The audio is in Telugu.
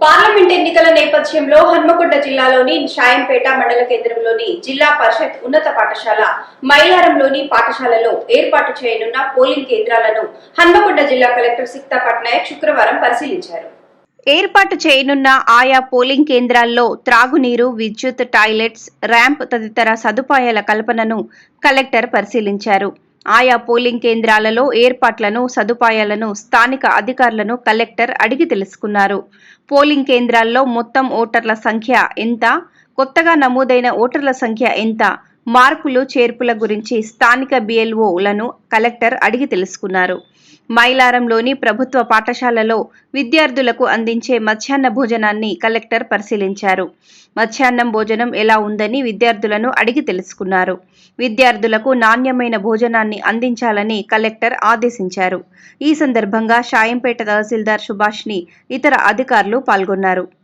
పార్లమెంట్ ఎన్నికల నేపథ్యంలో హన్మకొండ జిల్లాలోని షాయంపేట మండల కేంద్రంలోని జిల్లా పరిషత్ ఉన్నత పాఠశాల మైలారంలోని పాఠశాలలో ఏర్పాటు చేయనున్న పోలింగ్ కేంద్రాలను హన్మకొండ జిల్లా కలెక్టర్ సిక్తా పట్నాయక్ శుక్రవారం పరిశీలించారు. ఏర్పాటు చేయనున్న ఆయా పోలింగ్ కేంద్రాల్లో త్రాగునీరు విద్యుత్ టాయిలెట్స్ ర్యాంప్ తదితర సదుపాయాల కల్పనను కలెక్టర్ పరిశీలించారు. ఆయా పోలింగ్ కేంద్రాలలో ఏర్పాట్లను సదుపాయాలను స్థానిక అధికారులను కలెక్టర్ అడిగి తెలుసుకున్నారు. పోలింగ్ కేంద్రాల్లో మొత్తం ఓటర్ల సంఖ్య ఎంత? కొత్తగా నమోదైన ఓటర్ల సంఖ్య ఎంత? మార్పులు చేర్పుల గురించి స్థానిక బిఎల్ఓలను కలెక్టర్ అడిగి తెలుసుకున్నారు. మైలారంలోని ప్రభుత్వ పాఠశాలలో విద్యార్థులకు అందించే మధ్యాహ్న భోజనాన్ని కలెక్టర్ పరిశీలించారు. మధ్యాహ్నం భోజనం ఎలా ఉందని విద్యార్థులను అడిగి తెలుసుకున్నారు. విద్యార్థులకు నాణ్యమైన భోజనాన్ని అందించాలని కలెక్టర్ ఆదేశించారు. ఈ సందర్భంగా షాయంపేట తహసీల్దార్ సుభాష్ని ఇతర అధికారులు పాల్గొన్నారు.